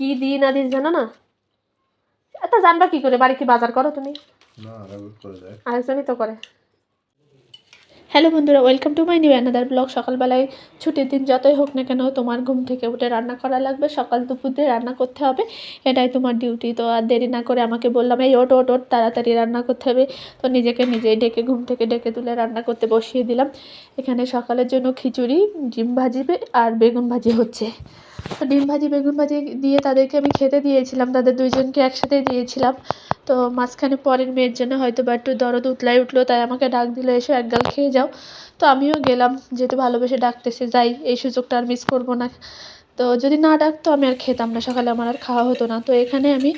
কি দিই না দিস জানো না? এত জানবা কি করে? বাড়ি কি বাজার করো তুমি? না রাগুল করে। যায় আরেকজনই তো করে। হ্যালো বন্ধুরা welcome to my new another blog সকালবেলায় ছুটির দিন যতই হোক না কেন, তোমার ঘুম থেকে উঠে রান্না করা লাগবে। সকাল দুপুর দিয়ে রান্না করতে হবে, এটাই তোমার ডিউটি তো আর দেরি না করে আমাকে বললাম, এই ওট ওট ওট তাড়াতাড়ি রান্না করতে হবে। তো নিজেকে নিজেই ডেকে ঘুম থেকে ডেকে তুলে রান্না করতে বসিয়ে দিলাম। এখানে সকালের জন্য খিচুড়ি, ডিম ভাজিবে আর বেগুন ভাজি হচ্ছে। তো ডিম ভাজি, বেগুন ভাজি দিয়ে তাদেরকে আমি খেতে দিয়েছিলাম। তাদের দুইজনকে একসাথে দিয়েছিলাম। তো মাঝখানে পরের মেয়ের জন্য হয়তো বা একটু দরদ উতলাই উঠল, তাই আমাকে ডাক দিল, এসো এক গাল খেয়ে যাও। তো আমিও গেলাম, যেহেতু ভালোবেসে ডাকতেছে, যাই, এই সুযোগটা আর মিস করব না। তো যদি না ডাকতো, আমি আর খেতাম না, সকালে আমার আর খাওয়া হতো না। তো এখানে আমি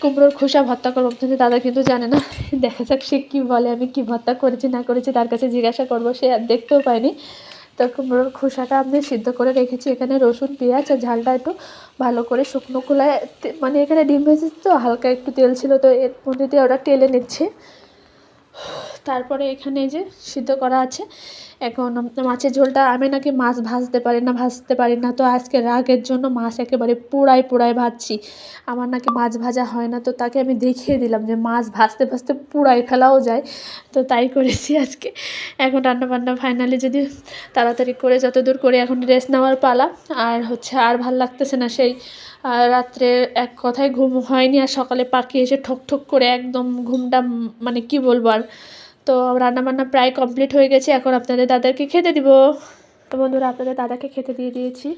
কুমড়োর খোসা ভর্তা করব, কিন্তু দাদা কিন্তু জানে না, দেখা যাক সে কী বলে, আমি কী ভর্তা করেছি, না করেছি, তার কাছে জিজ্ঞাসা করব, সে আর দেখতেও পায়নি। তো খোসাটা আমি সিদ্ধ করে রেখেছি। এখানে রসুন, পেঁয়াজ আর ঝালটা একটু ভালো করে শুকনো খোলায় তে- মানে এখানে ডিম ভেজেছি তো, হালকা একটু তেল ছিল তো এর মধ্যে দিয়ে ওরা টেলে নিচ্ছে। তারপরে এখানে যে সিদ্ধ করা আছে, এখন মাছের ঝোলটা আমি নাকি মাছ ভাজতে পারি না, ভাজতে পারি না। তো আজকে রাগের জন্য মাছ একেবারে পুড়াই পুড়াই ভাজছি। আমার নাকি মাছ ভাজা হয় না, তো তাকে আমি দেখিয়ে দিলাম যে মাছ ভাজতে ভাজতে পুড়াই ফেলাও যায়। তো তাই করেছি আজকে। এখন রান্না বান্না ফাইনালি যদি তাড়াতাড়ি করে, যতদূর করে এখন রেস্ট নেওয়ার পালা। আর হচ্ছে আর ভালো লাগতেছে না সেই রাত্রে এক কথায় ঘুম হয়নি। আর সকালে পাখি এসে ঠক ঠক করে একদম ঘুমটা মানে কি বলব আর তো রান্নাবান্না প্রায় কমপ্লিট হয়ে গেছে, এখন আপনাদের দাদাকে খেতে দিব। তো বন্ধুরা, আপনাদের দাদাকে খেতে দিয়ে দিয়েছি।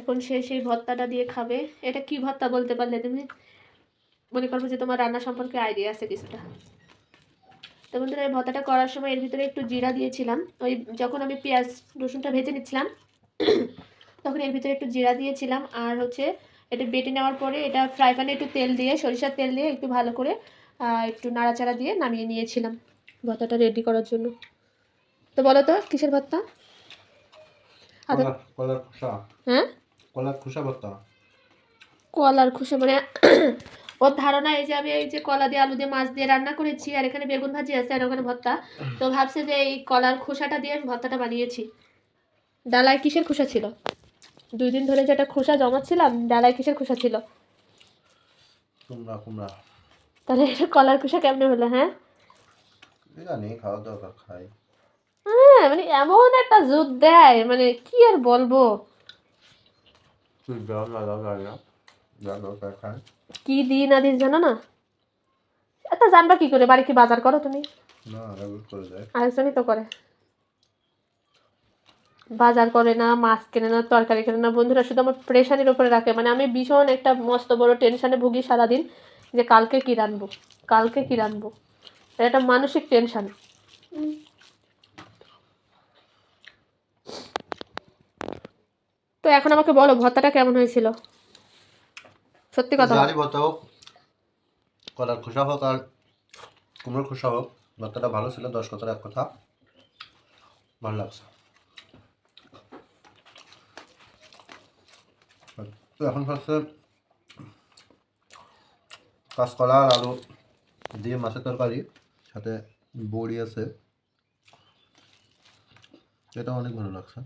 এখন সে সেই ভর্তাটা দিয়ে খাবে। এটা কি ভর্তা বলতে পারলে তুমি? মনে করব যে তোমার রান্না সম্পর্কে আইডিয়া আছে কিছুটা। তো বন্ধুরা, এই ভর্তাটা করার সময় এর ভিতরে একটু জিরা দিয়েছিলাম। ওই যখন আমি পেঁয়াজ, রসুনটা ভেজে নিচ্ছিলাম, তখন এর ভিতরে একটু জিরা দিয়েছিলাম। আর হচ্ছে এটা বেটে নেওয়ার পরে এটা ফ্রাই প্যানে একটু তেল দিয়ে, সরিষার তেল দিয়ে একটু ভালো করে একটু নাড়াচাড়া দিয়ে নামিয়ে নিয়েছিলাম। ভর্তাটা রেডি করার জন্য। তো বলো তো কিসের ভর্তা কলার খোসা। হ্যাঁ? কলার খোসা ভর্তা কলার খুশে মানে ওর ধারণা এই যে আমি এই যে কলা দিয়ে আলু দিয়ে মাছ দিয়ে রান্না করেছি আর এখানে বেগুন ভাজি আছে আর ওখানে ভর্তা তো ভাবছে যে এই কলার খোসাটা দিয়ে আমি ভর্তাটা বানিয়েছি। ডালায় কিসের খোসা ছিল? দুই দিন ধরে যেটা খোসা জমাচ্ছিলাম ডালায় কিসের খোসা ছিল? কুমড়া কুমড়া। তাহলে এটা কলার খোসা কেমনে হলো হ্যাঁ? খাওয়া খাই হ্যাঁ মানে এমন একটা জুত দেয় মানে কি আর বলব? কি দিই না? দিস জানো না? এত জানবা কি করে? বাড়ি কি বাজার করো তুমি? না রাগুল করে যায় আরেকজনই তো করে। বাজার করে না মাছ কেনে না তরকারি কেনে না। বন্ধুরা শুধু আমার প্রেশারের উপরে রাখে। মানে আমি ভীষণ একটা মস্ত বড় টেনশনে ভুগি সারাদিন যে কালকে কী রানবো কালকে কী রানবো এটা মানসিক টেনশন তো এখন আমাকে বলো, ভর্তাটা কেমন হয়েছিল? সত্যি কথা। জানি ভর্তা হোক, কলার খোসা হোক আর কুমড়োর খোসা হোক, ভর্তাটা ভালো ছিল, দশ কথার এক কথা। ভালো লাগছে। তো এখন হচ্ছে কাঁচকলা আর আলু দিয়ে মাছের তরকারি। সাথে বড়ি আছে। এটা অনেক ভালো লাগছে।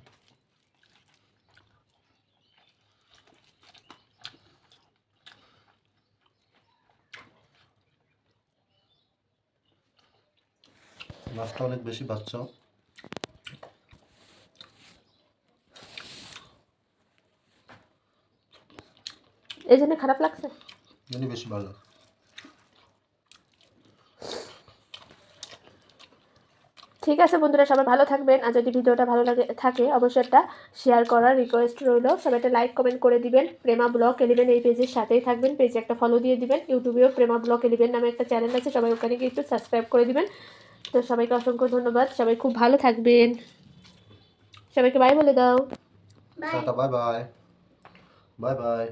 মাছটা অনেক বেশি বাচ্চা এই জন্য খারাপ লাগছে? বেশি ভালো লাগে ঠিক আছে বন্ধুরা, সবাই ভালো থাকবেন। আর যদি ভিডিওটা ভালো লাগে, থাকে, অবশ্যই একটা শেয়ার করার রিকোয়েস্ট রইল। সবাই একটা লাইক কমেন্ট করে দিবেন। প্রেমা ব্লগ এলিভেন এই পেজের সাথেই থাকবেন। পেজে একটা ফলো দিয়ে দিবেন। ইউটিউবেও প্রেমা ব্লগ এলিভেন নামে একটা চ্যানেল আছে, সবাই ওখানে গিয়ে একটু সাবস্ক্রাইব করে দিবেন। তো সবাইকে অসংখ্য ধন্যবাদ। সবাই খুব ভালো থাকবেন। সবাইকে বাই বলে দাও। Bye bye bye bye